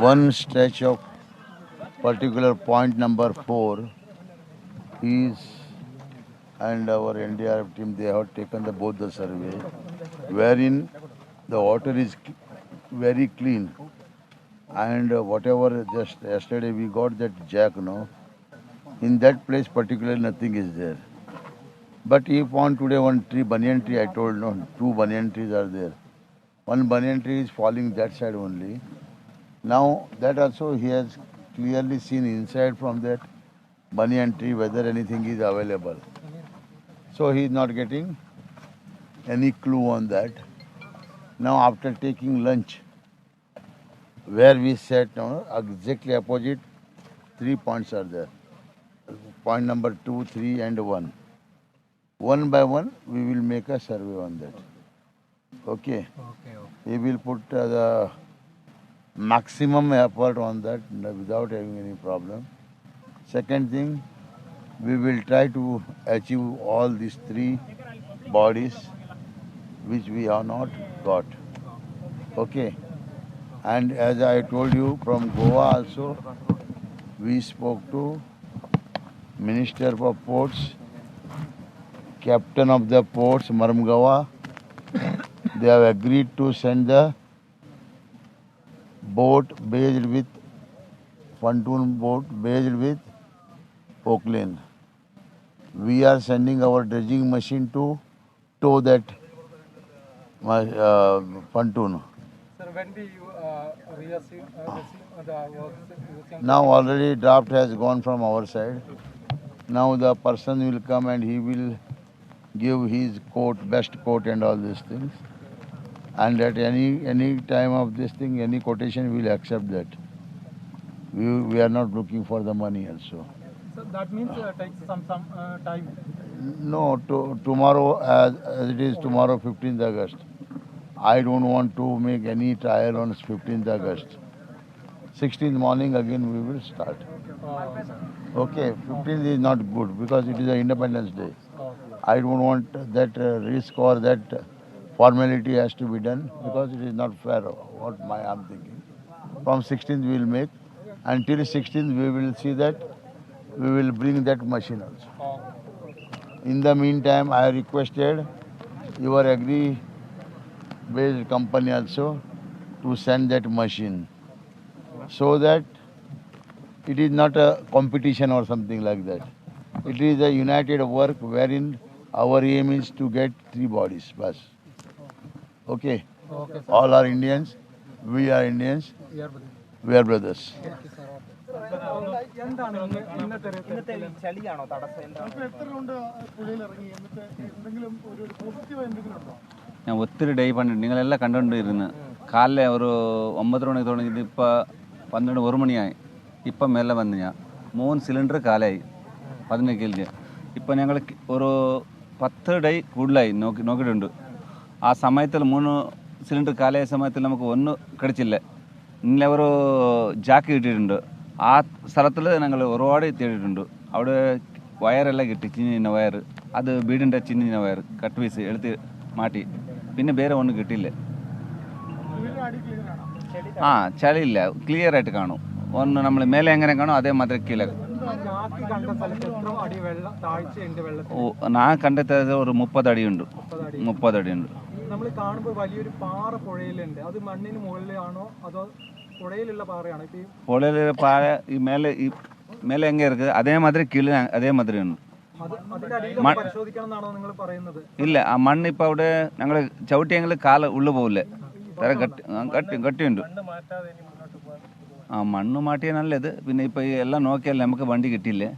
one stretch of particular point number four is and our NDRF team they have taken the both the survey wherein the water is very clean. And whatever just yesterday we got that jack no in that place particularly nothing is there. But if on today one tree banyan tree i told no two banyan trees are there. One banyan tree is falling that side only now that also he has clearly seen inside from that banyan tree whether anything is available. So he is not getting any clue on that. Now after taking lunch, where we sat now exactly opposite, three points are there. Point number two, three and one. One by one we will make a survey on that. Okay. Okay. okay. We will put uh, the maximum effort on that without having any problem. Second thing we will try to achieve all these three bodies which we have not got. Okay? And as i told you from goa also we spoke to minister for ports captain of the ports marmgawa they have agreed to send the boat based with pontoon boat based with Oakland. We are sending our dredging machine to tow that uh, pontoon. Sir, when do you uh, resume, uh, ah. uh, the? Uh, now already draft has gone from our side. Now the person will come and he will give his coat, best coat and all these things. And at any any time of this thing, any quotation we will accept that. We, we are not looking for the money also. So that means uh, takes some some uh, time. No, to, tomorrow as, as it is tomorrow 15th August. I don't want to make any trial on 15th August. 16th morning again we will start. Okay, 15th is not good because it is a Independence Day. I don't want that uh, risk or that formality has to be done because it is not fair. What my I'm thinking. From 16th we will make. Until 16th we will see that we will bring that machine also. In the meantime, I requested your agri based company also to send that machine so that it is not a competition or something like that. It is a united work wherein our aim is to get three bodies. Bas. Okay. okay. All are Indians. We are Indians. We are brothers. We are brothers. ഞാൻ ഒത്തിരി day പണ്ട് നിങ്ങളെല്ലാം കണ്ടുകൊണ്ടിരുന്നു. കാലിലെ ഒരു ഒമ്പത് മണിക്ക് തുടങ്ങി ഇതിപ്പോൾ പന്ത്രണ്ട് ഒരു മണിയായി. ഇപ്പം മേലെ വന്ന് ഞാൻ. മൂന്ന് സിലിണ്ടർ കാലായി. പതിനഞ്ച് കെ ജി ഇപ്പം ഞങ്ങൾ ഒരു പത്ത് ഡേ കൂടുതലായി. നോക്കി നോക്കിയിട്ടുണ്ട്. ആ സമയത്തിൽ മൂന്ന് സിലിണ്ടർ കാലയ സമയത്തിൽ നമുക്ക് ഒന്ന് കിടച്ചില്ല. ഇന്നലെ ഒരു ജാക്ക് കിട്ടിയിട്ടുണ്ട് ആ സ്ഥലത്തിൽ ഞങ്ങൾ ഒരുപാട് തേടിയിട്ടുണ്ട്. അവിടെ വയറെല്ലാം കിട്ടി ചിന്ന വയർ അത് വീടിന്റെ ചിന്ന വയർ കട്ട് പീസ് എടുത്ത് മാറ്റി. പിന്നെ വേറെ ഒന്നും കിട്ടിയില്ല. ആ ചളിയില്ല. ക്ലിയർ ആയിട്ട് കാണും. ഒന്ന് നമ്മൾ മേലെ എങ്ങനെ കാണും അതേമാതിരി കീഴെ താഴ്ചയുണ്ട് വെള്ളത്തിൽ ഓ ഞാൻ കണ്ടെത്തിയത് ഒരു മുപ്പത് അടിയുണ്ട് മുപ്പത് അടിയുണ്ട് നമ്മൾ കാണുമ്പോൾ വലിയൊരു പാറ പുഴയിലുണ്ട്. അത് മണ്ണിന് മുകളിലാണോ അതോ പുഴയിലുള്ള പാറയാണോ? ഇപ്പൊ പുഴയിലുള്ള പാറ ഈ മേലെ ഈ മേലെ എങ്ങനെ ഇருக்கு അതേ മാതിരി കീഴിൽ അതേ മാതിരി ആണ് ഇല്ല ആ മണ്ണ് ഇപ്പൊ അവിടെ ഞങ്ങൾ ചവിട്ടിയെങ്കിൽ കാല ഉള്ളു പോകില്ല കട്ടി കട്ടിയുണ്ട്. ആ മണ്ണ് മാറ്റിയ നല്ലത്. പിന്നെ ഇപ്പൊ എല്ലാം നോക്കിയാൽ നമുക്ക് വണ്ടി കിട്ടിയില്ലേ?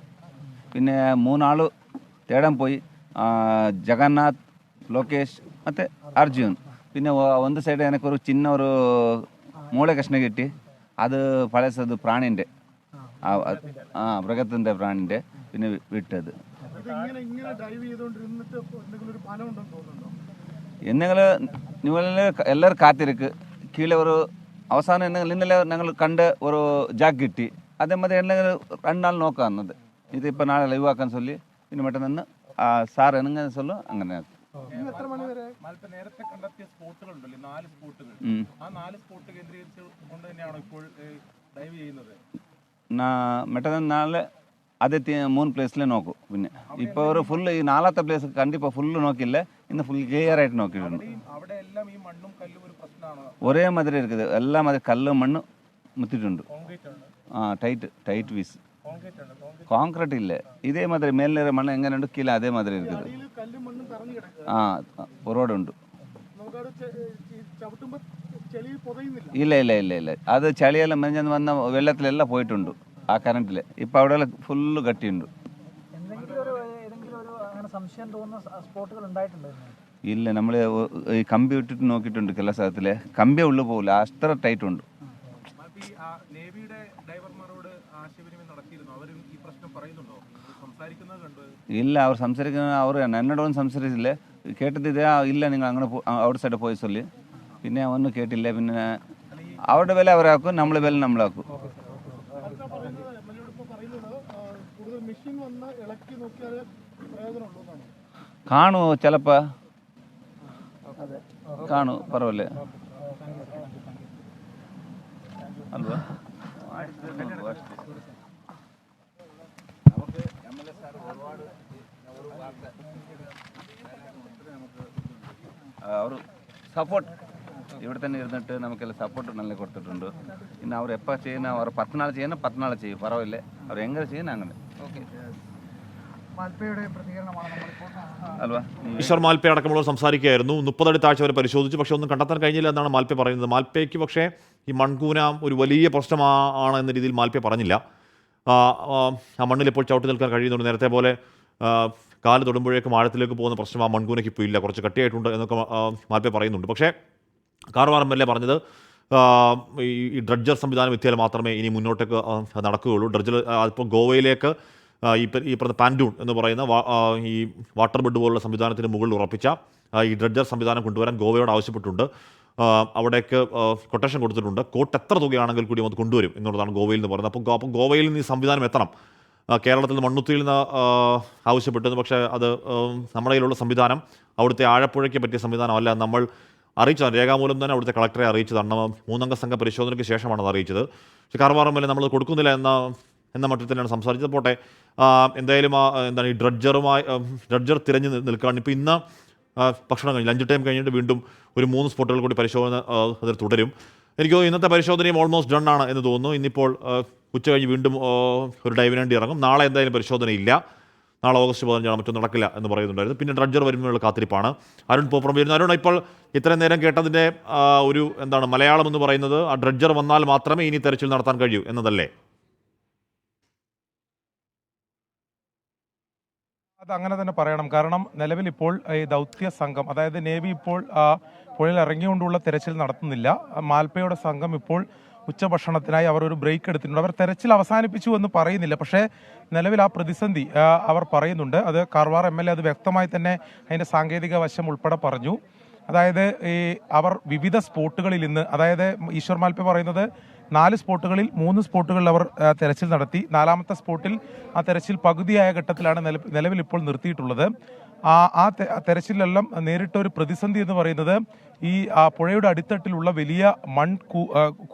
പിന്നെ മൂന്നാൾ തേടാൻ പോയി. ജഗന്നാഥ് ലോകേഷ് ಮತ್ತು ಅರ್ಜುನ್ ಪಿನ್ನೆ ಒಂದು ಸೈಡ್ ಎನಕ್ಕೊರು ಚಿನ್ನ ಒಂದು ಮೂಳೆ ಕಷ್ಣ കിട്ടി. അത് പഴയത് പ്രാണിന്റെ. ആ മൃഗത്തിന്റെ പ്രാണിന്റെ പിന്നെ വിട്ടത്. എന്തെങ്കിലും നിങ്ങളിൽ എല്ലാവരും കാത്തിരിക്ക്. കീഴെ ഒരു അവസാനം എന്തെങ്കിലും ഇന്നലെ ഞങ്ങൾ കണ്ട് ഒരു ജാക്ക് കിട്ടി. അതേമാതിരി എന്തെങ്കിലും രണ്ടാൾ നോക്കാം എന്നത് ഇതിപ്പോൾ നാളെ ലൈവാക്കാൻ ചൊല്ലി. പിന്നെ മറ്റന്നാ സാർ എങ്ങനെ ചൊല്ലു അങ്ങനെ എത്ര മണി വരെ മാൽപ്പ നേരത്തെ കണ്ടെത്തിയ സ്പോട്ടുകൾ ഉണ്ടല്ലോ നാല് സ്പോട്ടുകൾ ಹ್ಞೂ ആ നാല് സ്പോട്ട് കേന്ദ്രീകരിച്ച് കൊണ്ട് തന്നെയാണോ ഇപ്പോൾ ഡൈവ് ചെയ്യുന്നത് ನಾ ಮೆಟದ ನಾಳೆ ಅದೇ ತಿ ಮೂರು ಪ್ಲೇಸ್ಲೇ ನೋಕು പിന്നെ ഇപ്പോൾ ഒരു ഫുള്ള് ഈ നാലാമത്തെ പ്ലേസ് കണ്ടിപ്പോൾ ഫുള്ള് നോക്കില്ല ഇന്ന് ഫുൾ ക്ലിയർ ആയിട്ട് നോക്കിയിട്ടുണ്ട് ഈ അവിടെ എല്ലാം ഈ മണ്ണും കല്ലും ഒരു പ്രശ്നമാണോ ഒരേ മാതിരി இருக்குது എല്ലാ മാതിരി കല്ല് മണ്ണ് മുത്തിട്ടുണ്ട് കോൺക്രീറ്റ് ആണ് ആ ടൈറ്റ് ടൈറ്റ് പീസ് കോൺക്രീറ്റ് ആണ് കോൺക്രീറ്റ് കോൺക്രീറ്റ് ഇല്ല ഇതേ മാതിരി മേലിലെ മണ്ണ് എങ്ങനെയുണ്ട് കീഴ അതേ മാതിരി இருக்குது കല്ലും മണ്ണും തറഞ്ഞു കിടക്കുക ആ റോഡുണ്ട് നമുക്കവിടെ ചവിട്ടുമ്പോ ചെളിയിൽ പുതയുന്നില്ല ഇല്ല ഇല്ല ഇല്ല ഇല്ല അത് ചളിയെല്ലാം മെഞ്ഞന്ന് വന്ന വെള്ളത്തിലെല്ലാം പോയിട്ടുണ്ട് ആ കറണ്ടിൽ ഇപ്പം അവിടെ ഫുള്ള് കട്ടിയുണ്ട് എന്തെങ്കിലും ഒരു ഏതെങ്കിലും ഒരു അങ്ങനെ സംശയം തോന്നുന്ന സ്പോട്ടുകൾ ഉണ്ടായിട്ടുണ്ടോ ഇല്ല നമ്മൾ ഈ കമ്പി ഇട്ടിട്ട് നോക്കിയിട്ടുണ്ട് ചില സ്ഥലത്തില് കമ്പി ഉള്ളു പോകില്ല അത്ര ടൈറ്റ് ഉണ്ട് സംസാരിക്കുന്നത് കണ്ടു ഇല്ല അവർ സംസാരിക്കുന്ന അവർ എന്നോടൊന്നും സംസാരിച്ചില്ല കേട്ടത് ഇതേ ഇല്ല നിങ്ങൾ അങ്ങനെ ഔട്ട് സൈഡ് പോയി ചൊല്ലി പിന്നെ ഒന്നും കേട്ടില്ല പിന്നെ അവരുടെ വില അവരാക്കും നമ്മളെ വില നമ്മളാക്കും കൂടുതൽ മെഷീൻ വന്ന് ഇളക്കി നോക്കിയാൽ പ്രയോജനമുള്ളതാണ് കാണുമോ ചിലപ്പോൾ കാണു പരവായില്ല ಅಲ್ವಾ ಅವರು സപ്പോർട്ട് ഇവിടെ തന്നെ ഇരുന്നിട്ട് നമുക്കെല്ലാം സപ്പോർട്ട് നല്ല കൊടുത്തിട്ടുണ്ട്. പിന്നെ അവർ എപ്പോൾ ചെയ്യുന്ന അവർ പത്തനാൾ ചെയ്യുന്ന പത്തനാൾ ചെയ്യും. പറവില്ലേ അവർ എങ്ങനെ ചെയ്യുന്ന അങ്ങനെ. ഈശ്വർ മാൽപ്പ അടക്കമുള്ളവർ സംസാരിക്കുകയായിരുന്നു. മുപ്പതടി താഴ്ച വരെ പരിശോധിച്ചു. പക്ഷെ ഒന്നും കണ്ടെത്താൻ കഴിഞ്ഞില്ല എന്നാണ് മാൽപ്പ പറയുന്നത്. മാൽപ്പയ്ക്ക് പക്ഷേ ഈ മൺകൂന ഒരു വലിയ പ്രശ്നമാണ് എന്ന രീതിയിൽ മാൽപ്പ പറഞ്ഞില്ല. ആ മണ്ണിൽ ഇപ്പോൾ ചവിട്ടി നിൽക്കാൻ കഴിയുന്നുണ്ട്. നേരത്തെ പോലെ കാൽ തൊടുമ്പോഴേക്കും ആഴത്തിലേക്ക് പോകുന്ന പ്രശ്നം ആ മൺകൂനയ്ക്ക് ഇപ്പോൾ ഇല്ല. കുറച്ച് കട്ടിയായിട്ടുണ്ട് എന്നൊക്കെ ആ, പറയുന്നുണ്ട്. പക്ഷേ കാർവാർ എം എൽ എ പറഞ്ഞത് ഈ ഡ്രഡ്ജർ സംവിധാനം എത്തിയാൽ മാത്രമേ ഇനി മുന്നോട്ടേക്ക് നടക്കുകയുള്ളൂ. ഡ്രഡ്ജർ അതിപ്പോൾ ഗോവയിലേക്ക് ഈ ഈ പറഞ്ഞ പാൻഡൂൺ എന്ന് പറയുന്ന ഈ വാട്ടർ ബെഡ് പോലുള്ള സംവിധാനത്തിന് മുകളിൽ ഉറപ്പിച്ച ഈ ഡ്രഡ്ജർ സംവിധാനം കൊണ്ടുവരാൻ ഗോവയോട് ആവശ്യപ്പെട്ടിട്ടുണ്ട്. അവിടേക്ക് കൊട്ടേഷൻ കൊടുത്തിട്ടുണ്ട്. കോട്ട് എത്ര തുകയാണെങ്കിൽ കൂടി അത് കൊണ്ടുവരും എന്നുള്ളതാണ് ഗോവയിൽ നിന്ന് പറയുന്നത്. അപ്പം അപ്പോൾ ഗോവയിൽ നിന്ന് ഈ സംവിധാനം എത്തണം. കേരളത്തിൽ മണ്ണുത്തിയിൽ നിന്ന് ആവശ്യപ്പെട്ടിരുന്നു പക്ഷേ അത് നമ്മുടെ കയ്യിലുള്ള സംവിധാനം അവിടുത്തെ ആഴപ്പുഴയ്ക്ക് പറ്റിയ സംവിധാനമല്ല നമ്മൾ അറിയിച്ചതാണ്. രേഖാമൂലം തന്നെ അവിടുത്തെ കളക്ടറെ അറിയിച്ചതാണ്. മൂന്നംഗ സംഘ പരിശോധനയ്ക്ക് ശേഷമാണ് അത് അറിയിച്ചത്. പക്ഷേ കാർവാറം നമ്മൾ കൊടുക്കുന്നില്ല എന്ന എന്ന മട്ടിൽ തന്നെയാണ് സംസാരിച്ചത്. പോട്ടെ. എന്തായാലും എന്താണ് ഈ ഡ്രഡ്ജറുമായി ഡ്രഡ്ജർ തിരഞ്ഞ് നിൽക്കുകയാണ്. ഇപ്പോൾ ഇന്ന് ഭക്ഷണം കഴിഞ്ഞ് ലഞ്ച് ടൈം കഴിഞ്ഞിട്ട് വീണ്ടും ഒരു മൂന്ന് സ്പോട്ടുകൾ കൂടി പരിശോധന അതിൽ തുടരും. എനിക്ക് തോന്നുന്നു ഇന്നത്തെ പരിശോധനയും ഓൾമോസ്റ്റ് ഡൺ ആണ് എന്ന് തോന്നുന്നു. ഇന്നിപ്പോൾ ഉച്ച കഴിഞ്ഞ് വീണ്ടും ഒരു ഡൈവിന് വേണ്ടി ഇറങ്ങും. നാളെ എന്തായാലും പരിശോധനയില്ല. നാളെ ഓഗസ്റ്റ് പതിനഞ്ചാണ് മറ്റൊന്നും നടക്കില്ല എന്ന് പറയുന്നുണ്ടായിരുന്നു. പിന്നെ ഡ്രഡ്ജർ വരുമ്പോഴുള്ള കാത്തിരിപ്പാണ്. അരുൺ പോപ്പുറം വരുന്നു. അരുൺ ഇപ്പോൾ ഇത്രയും നേരം കേട്ടതിന്റെ ഒരു എന്താണ് മലയാളം എന്ന് പറയുന്നത് ആ ഡ്രഡ്ജർ വന്നാൽ മാത്രമേ ഇനി തെരച്ചിൽ നടത്താൻ കഴിയൂ എന്നതല്ലേ? അത് അങ്ങനെ തന്നെ പറയണം. കാരണം നിലവിൽ ഇപ്പോൾ ഈ ദൗത്യ സംഘം അതായത് നേവി ഇപ്പോൾ പുഴയിൽ ഇറങ്ങിക്കൊണ്ടുള്ള തെരച്ചിൽ നടത്തുന്നില്ല. മാൽപ്പയുടെ സംഘം ഇപ്പോൾ ഉച്ചഭക്ഷണത്തിനായി അവർ ഒരു ബ്രേക്ക് എടുത്തിട്ടുണ്ട്. അവർ തെരച്ചിൽ അവസാനിപ്പിച്ചു എന്ന് പറയുന്നില്ല. പക്ഷേ നിലവിൽ ആ പ്രതിസന്ധി അവർ പറയുന്നുണ്ട്. അത് കാർവാർ എം എൽ എ അത് വ്യക്തമായി തന്നെ അതിന്റെ സാങ്കേതിക വശം ഉൾപ്പെടെ പറഞ്ഞു. അതായത് ഈ അവർ വിവിധ സ്പോട്ടുകളിൽ ഇന്ന് അതായത് ഈശ്വർ മാൽപ്പ പറയുന്നത് നാല് സ്പോട്ടുകളിൽ മൂന്ന് സ്പോട്ടുകളിൽ അവർ തെരച്ചിൽ നടത്തി. നാലാമത്തെ സ്പോട്ടിൽ ആ തെരച്ചിൽ പകുതിയായ ഘട്ടത്തിലാണ് നില- നിലവിൽ ഇപ്പോൾ നിർത്തിയിട്ടുള്ളത്. ആ ആ തെരച്ചിലെല്ലാം നേരിട്ട ഒരു പ്രതിസന്ധി എന്ന് പറയുന്നത് ഈ ആ പുഴയുടെ അടിത്തട്ടിലുള്ള വലിയ മൺ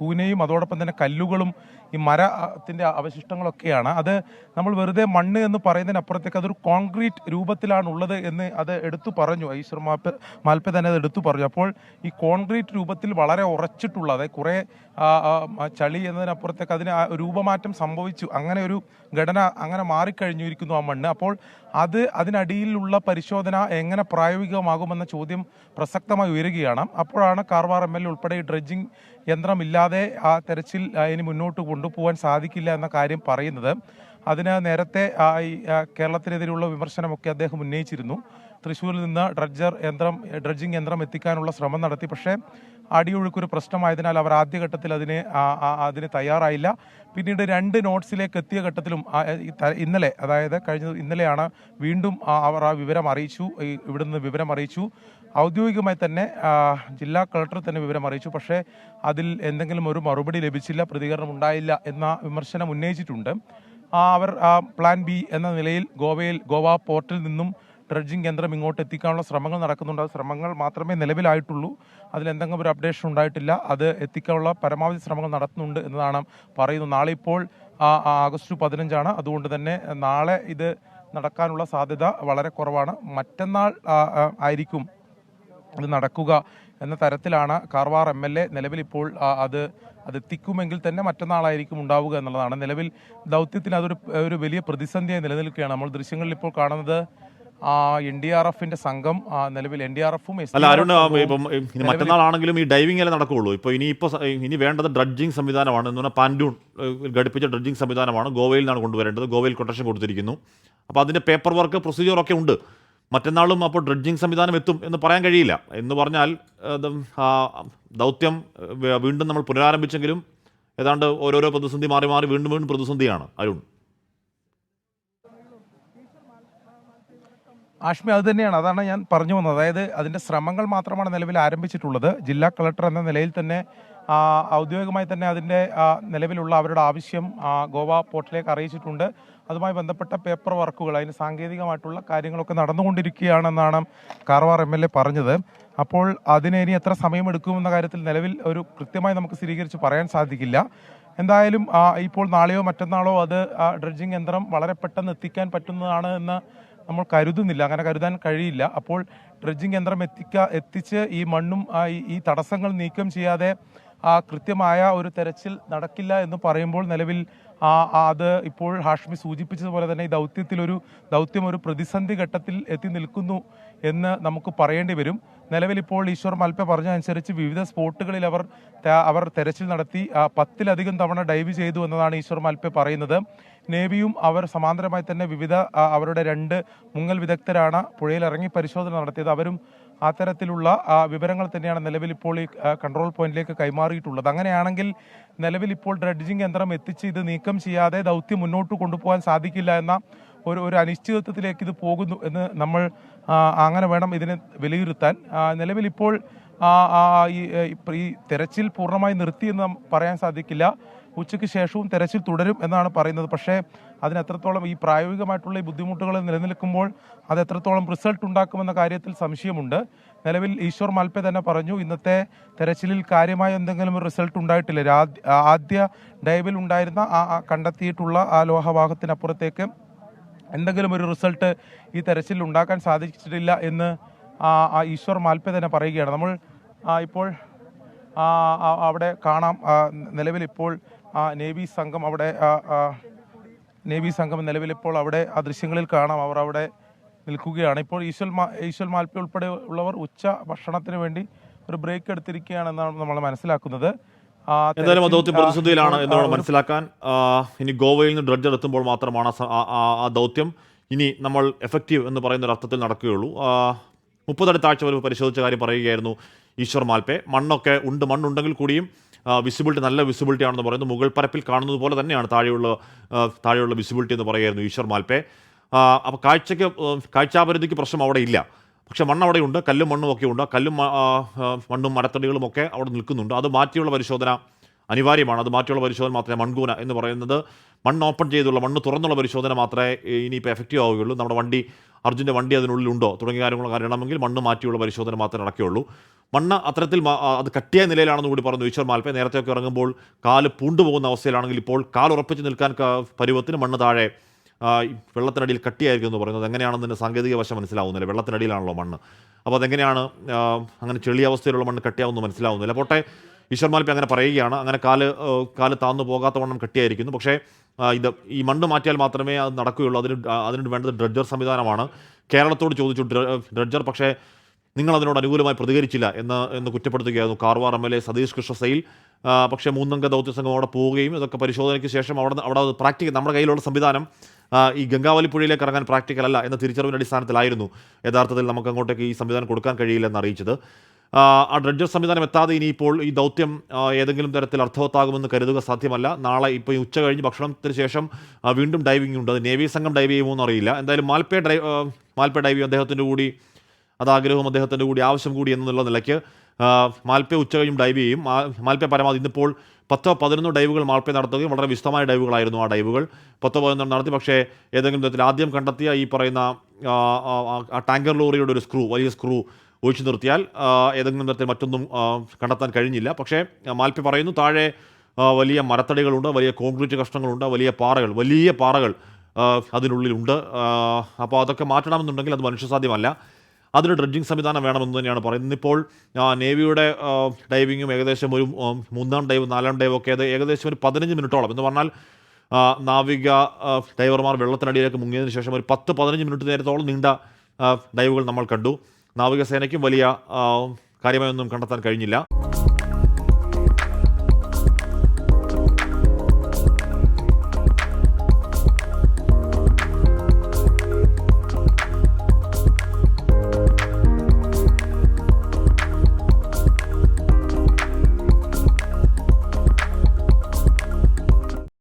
കൂനയും അതോടൊപ്പം തന്നെ കല്ലുകളും ഈ മരത്തിന്റെ അവശിഷ്ടങ്ങളൊക്കെയാണ്. അത് നമ്മൾ വെറുതെ മണ്ണ് എന്ന് പറയുന്നതിനപ്പുറത്തേക്ക് അതൊരു കോൺക്രീറ്റ് രൂപത്തിലാണുള്ളത് എന്ന് അത് എടുത്തു പറഞ്ഞു. ഈശ്വർ മാപ്പ് മാൽപ്പ തന്നെ അത് എടുത്തു പറഞ്ഞു. അപ്പോൾ ഈ കോൺക്രീറ്റ് രൂപത്തിൽ വളരെ ഉറച്ചിട്ടുള്ള അതായത് കുറേ ചളി എന്നതിനപ്പുറത്തേക്ക് അതിന് രൂപമാറ്റം സംഭവിച്ചു. അങ്ങനെ ഒരു ഘടന അങ്ങനെ മാറിക്കഴിഞ്ഞിരിക്കുന്നു ആ മണ്ണ്. അപ്പോൾ അത് അതിനടിയിലുള്ള പരിശോധന എങ്ങനെ പ്രായോഗികമാകുമെന്ന ചോദ്യം പ്രസക്തമായി ഉയരുകയാണ്. അപ്പോഴാണ് കാർവാർ എം എൽ എ ഉൾപ്പെടെ ഈ ഡ്രഡ്ജിംഗ് യന്ത്രമില്ലാതെ ആ തെരച്ചിൽ ഇനി മുന്നോട്ട് കൊണ്ടുപോകാൻ സാധിക്കില്ല എന്ന കാര്യം പറയുന്നത്. അതിന് നേരത്തെ കേരളത്തിനെതിരെയുള്ള വിമർശനമൊക്കെ അദ്ദേഹം ഉന്നയിച്ചിരുന്നു. തൃശ്ശൂരിൽ നിന്ന് ഡ്രഡ്ജർ യന്ത്രം ഡ്രഡ്ജിംഗ് യന്ത്രം എത്തിക്കാനുള്ള ശ്രമം നടത്തി. പക്ഷേ അടിയൊഴുക്കൊരു പ്രശ്നമായതിനാൽ അവർ ആദ്യഘട്ടത്തിൽ അതിന് അതിന് തയ്യാറായില്ല. പിന്നീട് രണ്ട് നോട്ട്സിലേക്ക് എത്തിയ ഘട്ടത്തിലും ഇന്നലെ അതായത് കഴിഞ്ഞ ഇന്നലെയാണ് വീണ്ടും അവർ ആ വിവരം അറിയിച്ചു. ഇവിടുന്ന് വിവരം അറിയിച്ചു. ഔദ്യോഗികമായി തന്നെ ജില്ലാ കളക്ടർ തന്നെ വിവരം അറിയിച്ചു. പക്ഷേ അതിൽ എന്തെങ്കിലും ഒരു മറുപടി ലഭിച്ചില്ല പ്രതികരണം ഉണ്ടായില്ല എന്ന വിമർശനം ഉന്നയിച്ചിട്ടുണ്ട്. അവർ പ്ലാൻ ബി എന്ന നിലയിൽ ഗോവയിൽ ഗോവ പോർട്ടിൽ നിന്നും ഡ്രഡ്ജിംഗ് കേന്ദ്രം ഇങ്ങോട്ട് എത്തിക്കാനുള്ള ശ്രമങ്ങൾ നടക്കുന്നുണ്ട്. ശ്രമങ്ങൾ മാത്രമേ നിലവിലായിട്ടുള്ളൂ. അതിൽ എന്തെങ്കിലും ഒരു അപ്ഡേഷൻ ഉണ്ടായിട്ടില്ല. അത് എത്തിക്കാനുള്ള പരമാവധി ശ്രമങ്ങൾ നടത്തുന്നുണ്ട് എന്നതാണ് പറയുന്നത്. നാളെ ഇപ്പോൾ ആഗസ്റ്റ് പതിനഞ്ചാണ്. അതുകൊണ്ട് തന്നെ നാളെ ഇത് നടക്കാനുള്ള സാധ്യത വളരെ കുറവാണ്. മറ്റന്നാൾ ആയിരിക്കും ഇത് നടക്കുക എന്ന തരത്തിലാണ് കാർവാർ എം എൽ എ നിലവിൽ ഇപ്പോൾ അത് അത് എത്തിക്കുമെങ്കിൽ തന്നെ മറ്റന്നാളായിരിക്കും ഉണ്ടാവുക എന്നുള്ളതാണ്. നിലവിൽ ദൗത്യത്തിന് അതൊരു ഒരു വലിയ പ്രതിസന്ധിയായി നിലനിൽക്കുകയാണ്. നമ്മൾ ദൃശ്യങ്ങളിൽ ഇപ്പോൾ കാണുന്നത് എൻ ഡി ആർ എഫിന്റെ സംഘം നിലവിൽ എൻ ഡി ആർ എഫും മറ്റന്നാളാണെങ്കിലും ഈ ഡൈവിംഗ് അല്ലേ നടക്കുകയുള്ളൂ. ഇപ്പോൾ ഇനി ഇപ്പോൾ ഇനി വേണ്ടത് ഡ്രഡ്ജിംഗ് സംവിധാനമാണ് എന്ന് പറഞ്ഞാൽ പാൻഡൂൺ ഘടിപ്പിച്ച ഡ്രഡ്ജിങ് സംവിധാനമാണ് ഗോവയിൽ നിന്നാണ് കൊണ്ടുവരേണ്ടത്. ഗോവയിൽ കൊട്ടേഷൻ കൊടുത്തിരിക്കുന്നു. അപ്പോൾ അതിന്റെ പേപ്പർ വർക്ക് പ്രൊസീജിയറൊക്കെ ഉണ്ട്. മറ്റന്നാളും അപ്പോൾ ഡ്രഡ്ജിങ് സംവിധാനം എത്തും എന്ന് പറയാൻ കഴിയില്ല. എന്ന് പറഞ്ഞാൽ ദൗത്യം വീണ്ടും നമ്മൾ പുനരാരംഭിച്ചെങ്കിലും ഏതാണ്ട് ഓരോരോ പ്രതിസന്ധി മാറി മാറി വീണ്ടും വീണ്ടും പ്രതിസന്ധിയാണ്. അരുൺ. ആഷ്മി അത് തന്നെയാണ്. അതാണ് ഞാൻ പറഞ്ഞു വന്നത്. അതായത് അതിന്റെ ശ്രമങ്ങൾ മാത്രമാണ് നിലവിൽ ആരംഭിച്ചിട്ടുള്ളത്. ജില്ലാ കളക്ടർ എന്ന നിലയിൽ തന്നെ ഔദ്യോഗികമായി തന്നെ അതിന്റെ നിലവിലുള്ള അവരുടെ ആവശ്യം ഗോവ പോർട്ടിലേക്ക് അറിയിച്ചിട്ടുണ്ട്. അതുമായി ബന്ധപ്പെട്ട പേപ്പർ വർക്കുകൾ അതിന് സാങ്കേതികമായിട്ടുള്ള കാര്യങ്ങളൊക്കെ നടന്നുകൊണ്ടിരിക്കുകയാണെന്നാണ് കാർവാർ എം എൽ എ പറഞ്ഞത്. അപ്പോൾ അതിന് ഇനി എത്ര സമയമെടുക്കുമെന്ന കാര്യത്തിൽ നിലവിൽ ഒരു കൃത്യമായി നമുക്ക് സ്ഥിരീകരിച്ച് പറയാൻ സാധിക്കില്ല. എന്തായാലും ഇപ്പോൾ നാളെയോ മറ്റന്നാളോ അത് ഡ്രഡ്ജിംഗ് യന്ത്രം വളരെ പെട്ടെന്ന് എത്തിക്കാൻ പറ്റുന്നതാണ് എന്ന് നമ്മൾ കരുതുന്നില്ല. അങ്ങനെ കരുതാൻ കഴിയില്ല. അപ്പോൾ ഡ്രഡ്ജിംഗ് യന്ത്രം എത്തിക്ക എത്തിച്ച് ഈ മണ്ണും ഈ- തടസ്സങ്ങൾ നീക്കം ചെയ്യാതെ കൃത്യമായ ഒരു തെരച്ചിൽ നടക്കില്ല എന്ന് പറയുമ്പോൾ നിലവിൽ ആ ആ അത് ഇപ്പോൾ ഹാഷ്മി സൂചിപ്പിച്ചതുപോലെ തന്നെ ഈ ദൗത്യത്തിലൊരു ദൗത്യം ഒരു പ്രതിസന്ധി ഘട്ടത്തിൽ എത്തി നിൽക്കുന്നു എന്ന് നമുക്ക് പറയേണ്ടി വരും. നിലവിൽ ഇപ്പോൾ ഈശ്വർ മൽപ്പ പറഞ്ഞതനുസരിച്ച് വിവിധ സ്പോട്ടുകളിൽ അവർ അവർ തെരച്ചിൽ നടത്തി ആ, പത്തിലധികം തവണ ഡൈവ് ചെയ്തു എന്നതാണ് ഈശ്വർ മൽപ്പ പറയുന്നത്. നേവിയും അവർ സമാന്തരമായി തന്നെ വിവിധ അവരുടെ രണ്ട് മുങ്ങൽ വിദഗ്ധരാണ് പുഴയിൽ ഇറങ്ങി പരിശോധന നടത്തിയത്. അവരും അത്തരത്തിലുള്ള വിവരങ്ങൾ തന്നെയാണ് നിലവിൽ ഇപ്പോൾ ഈ കൺട്രോൾ പോയിന്റിലേക്ക് കൈമാറിയിട്ടുള്ളത്. അങ്ങനെയാണെങ്കിൽ നിലവിൽ ഇപ്പോൾ ഡ്രഡ്ജിംഗ് യന്ത്രം എത്തിച്ച് ഇത് നീക്കം ചെയ്യാതെ ദൗത്യം മുന്നോട്ട് കൊണ്ടുപോകാൻ സാധിക്കില്ല എന്ന ഒരു ഒരു അനിശ്ചിതത്വത്തിലേക്ക് ഇത് പോകുന്നു എന്ന് നമ്മൾ അങ്ങനെ വേണം ഇതിനെ വിലയിരുത്താൻ. നിലവിൽ ഇപ്പോൾ ഈ തെരച്ചിൽ പൂർണമായി നിർത്തിയെന്ന് പറയാൻ സാധിക്കില്ല. ഉച്ചയ്ക്ക് ശേഷവും തെരച്ചിൽ തുടരും എന്നാണ് പറയുന്നത്. പക്ഷേ അതിന് എത്രത്തോളം ഈ പ്രായോഗികമായിട്ടുള്ള ഈ ബുദ്ധിമുട്ടുകൾ നിലനിൽക്കുമ്പോൾ അത് എത്രത്തോളം റിസൾട്ട് ഉണ്ടാക്കുമെന്ന കാര്യത്തിൽ സംശയമുണ്ട്. നിലവിൽ ഈശ്വർ മാൽപ്പെ തന്നെ പറഞ്ഞു ഇന്നത്തെ തെരച്ചിലിൽ കാര്യമായ എന്തെങ്കിലും റിസൾട്ട് ഉണ്ടായിട്ടില്ല. ആദ്യ ഡൈവിൽ ഉണ്ടായിരുന്ന ആ കണ്ടെത്തിയിട്ടുള്ള ആ ലോഹവാഹത്തിനപ്പുറത്തേക്ക് എന്തെങ്കിലും ഒരു റിസൾട്ട് ഈ തെരച്ചിലിൽ ഉണ്ടാക്കാൻ സാധിച്ചിട്ടില്ല എന്ന് ആ, ഈശ്വർ മാൽപ്പെ തന്നെ പറയുകയാണ്. നമ്മൾ ഇപ്പോൾ അവിടെ കാണാം. നിലവിൽ ഇപ്പോൾ നേവി സംഘം അവിടെ നേവി സംഘം നിലവിൽ ഇപ്പോൾ അവിടെ ആ ദൃശ്യങ്ങളിൽ കാണാം. അവർ അവിടെ നിൽക്കുകയാണ്. ഇപ്പോൾ ഈശ്വൽ മാ ഈശ്വൽ മാൽപ്പി ഉൾപ്പെടെ ഉള്ളവർ ഉച്ച ഭക്ഷണത്തിന് വേണ്ടി ഒരു ബ്രേക്ക് എടുത്തിരിക്കുകയാണെന്നാണ് നമ്മൾ മനസ്സിലാക്കുന്നത്. എന്തായാലും ദൗത്യം പ്രതിസന്ധിയിലാണ് എന്നാണ് മനസ്സിലാക്കാൻ ഇനി ഗോവയിൽ നിന്ന് ഡ്രഡ്ജർ എത്തുമ്പോൾ മാത്രമാണ് ആ ദൗത്യം ഇനി നമ്മൾ എഫക്റ്റീവ് എന്ന് പറയുന്ന ഒരു അർത്ഥത്തിൽ നടക്കുകയുള്ളൂ. മുപ്പതടുത്ത ആഴ്ച വരെ പരിശോധിച്ച കാര്യം പറയുകയായിരുന്നു ഈശ്വർ മാൽപ്പെ മണ്ണൊക്കെ ഉണ്ട്. മണ്ണുണ്ടെങ്കിൽ കൂടിയും വിസിബിലിറ്റി നല്ല വിസിബിലിറ്റി ആണെന്ന് പറയുന്നു. മുകൾ പരപ്പിൽ കാണുന്നത് പോലെ തന്നെയാണ് താഴെയുള്ള താഴെയുള്ള വിസിബിലിറ്റി എന്ന് പറയുമായിരുന്നു ഈശ്വർ മാൽപ്പേ അപ്പോൾ കാഴ്ചയ്ക്ക് കാഴ്ചാപരിധിക്ക് പ്രശ്നം അവിടെ ഇല്ല. പക്ഷേ മണ്ണ് അവിടെയുണ്ട് കല്ലും മണ്ണും ഒക്കെ ഉണ്ട് കല്ലും മണ്ണും മരത്തടികളും ഒക്കെ അവിടെ നിൽക്കുന്നുണ്ട്. അത് മാറ്റിയുള്ള പരിശോധന അനിവാര്യമാണ്. അത് മാറ്റിയുള്ള പരിശോധന മാത്രമേ മൺകൂന എന്ന് പറയുന്നത്. മണ്ണ് ഓപ്പൺ ചെയ്തുള്ള മണ്ണ് തുറന്നുള്ള പരിശോധന മാത്രമേ ഇനിയിപ്പോൾ എഫക്റ്റീവ് ആവുകയുള്ളൂ. നമ്മുടെ വണ്ടി അർജുന്റെ വണ്ടി അതിനുള്ളിലുണ്ടോ തുടങ്ങിയ കാര്യങ്ങളൊക്കെ അറിയണമെങ്കിൽ മണ്ണ് മാറ്റിയുള്ള പരിശോധന മാത്രമേ നടക്കുകയുള്ളൂ. മണ്ണ് അത്തരത്തിൽ അത് കട്ടിയായ നിലയിലാണെന്ന് കൂടി പറഞ്ഞു. ഈശ്വർ മാൽപ്പെ നേരത്തെയൊക്കെ ഇറങ്ങുമ്പോൾ കാൽ പൂണ്ടുപോകുന്ന അവസ്ഥയിലാണെങ്കിൽ ഇപ്പോൾ കാൽ ഉറപ്പിച്ച് നിൽക്കാൻ പരുവത്തിന് മണ്ണ് താഴെ വെള്ളത്തിനടിയിൽ കട്ടിയായിരിക്കും എന്ന് പറയുന്നത്. എങ്ങനെയാണെന്നതിന്റെ സാങ്കേതിക വശം മനസ്സിലാവുന്നില്ല. വെള്ളത്തിനടിയിലാണല്ലോ മണ്ണ്. അപ്പോൾ അതെങ്ങനെയാണ് അങ്ങനെ ചെളിയ അവസ്ഥയിലുള്ള മണ്ണ് കട്ടിയാവുമെന്ന് മനസ്സിലാവുന്നില്ല. പോട്ടെ ഈശ്വർ മാലിപ്പി അങ്ങനെ പറയുകയാണ്. അങ്ങനെ കാൽ കാൽ താന്നു പോകാത്ത വണ്ണം കട്ടിയായിരിക്കുന്നു. പക്ഷേ ഇത് ഈ മണ്ണ് മാറ്റിയാൽ മാത്രമേ അത് നടക്കുകയുള്ളൂ. അതിന് അതിന് വേണ്ടത് ഡ്രഡ്ജർ സംവിധാനമാണ്. കേരളത്തോട് ചോദിച്ചു ഡ്ര- ഡ്രഡ്ജർ പക്ഷേ നിങ്ങൾ അതിനോട് അനുകൂലമായി പ്രതികരിച്ചില്ല എന്ന് എന്ന് കുറ്റപ്പെടുത്തുകയായിരുന്നു Karwar M L A Satish Krishna Sail ആ, പക്ഷേ മൂന്നംഗ ദൗത്യ സംഘം അവിടെ പോവുകയും ഇതൊക്കെ പരിശോധനയ്ക്ക് ശേഷം അവിടെ അവിടെ പ്രാക്ടിക്കൽ നമ്മുടെ കയ്യിലുള്ള സംവിധാനം ഈ ഗംഗാവലി പുഴയിലേക്ക് ഇറങ്ങാൻ പ്രാക്ടിക്കൽ അല്ല എന്ന തിരിച്ചറിവിന്റെ അടിസ്ഥാനത്തിലായിരുന്നു. യഥാർത്ഥത്തിൽ നമുക്ക് അങ്ങോട്ടേക്ക് ഈ സംവിധാനം കൊടുക്കാൻ കഴിയില്ലെന്ന് അറിയിച്ചത്. ആ, ഡ്രഡ്ജർ സംവിധാനം എത്താതെ ഇനിയിപ്പോൾ ഈ ദൗത്യം ഏതെങ്കിലും തരത്തിൽ അർത്ഥവത്താകുമെന്ന് കരുതുക സാധ്യമല്ല. നാളെ ഇപ്പോൾ ഉച്ച കഴിഞ്ഞ് ഭക്ഷണത്തിന് ശേഷം വീണ്ടും ഡൈവിംഗ് ഉണ്ട്. അത് നേവി സംഘം ഡൈവ് ചെയ്യുമോ എന്നറിയില്ല. എന്തായാലും മാൽപ്പേ ഡ്രൈവ് മാൽപ്പേ ഡൈവ് അദ്ദേഹത്തിന്റെ കൂടി അത് ആഗ്രഹവും അദ്ദേഹത്തിന്റെ കൂടി ആവശ്യം കൂടി എന്നുള്ള നിലയ്ക്ക് മാൽപ്പേ ഉച്ച കഴിയും ഡൈവ് ചെയ്യും. മാൽപ്പേ പരമാവധി ഇന്നിപ്പോൾ പത്തോ പതിനൊന്നോ ഡൈവുകൾ മാൽപ്പേ നടത്തുകയും വളരെ വിശദമായ ഡൈവുകളായിരുന്നു ആ ഡൈവുകൾ പത്തോ പതിനൊന്നോ നടത്തി. പക്ഷേ ഏതെങ്കിലും തരത്തിൽ ആദ്യം കണ്ടെത്തിയ ഈ പറയുന്ന ആ ടാങ്കർ ലോറിയുടെ ഒരു സ്ക്രൂ വലിയ സ്ക്രൂ ഒഴിച്ചു നിർത്തിയാൽ ഏതെങ്കിലും തരത്തിൽ മറ്റൊന്നും കണ്ടെത്താൻ കഴിഞ്ഞില്ല. പക്ഷേ മാൽപ്പി പറയുന്നു താഴെ വലിയ മരത്തടികളുണ്ട് വലിയ കോൺക്രീറ്റ് കഷ്ണങ്ങളുണ്ട് വലിയ പാറകൾ വലിയ പാറകൾ അതിനുള്ളിലുണ്ട്. അപ്പോൾ അതൊക്കെ മാറ്റണമെന്നുണ്ടെങ്കിൽ അത് മനുഷ്യസാധ്യമല്ല. അതിന് ഡ്രഡ്ജിങ് സംവിധാനം വേണമെന്ന് തന്നെയാണ് പറയുന്നത്. ഇപ്പോൾ നേവിയുടെ ഡൈവിങ്ങും ഏകദേശം ഒരു മൂന്നാം ഡൈവ് നാലാം ഡൈവ് ഒക്കെ അത് ഏകദേശം ഒരു പതിനഞ്ച് മിനിറ്റോളം. എന്ന് പറഞ്ഞാൽ നാവിക ഡൈവർമാർ വെള്ളത്തിനടിയിലേക്ക് മുങ്ങിയതിന് ശേഷം ഒരു പത്ത് പതിനഞ്ച് മിനിറ്റ് നേരത്തോളം നീണ്ട ഡൈവുകൾ നമ്മൾ കണ്ടു. നാവികസേനയ്ക്കും വലിയ കാര്യമായൊന്നും കണ്ടെത്താൻ കഴിഞ്ഞില്ല.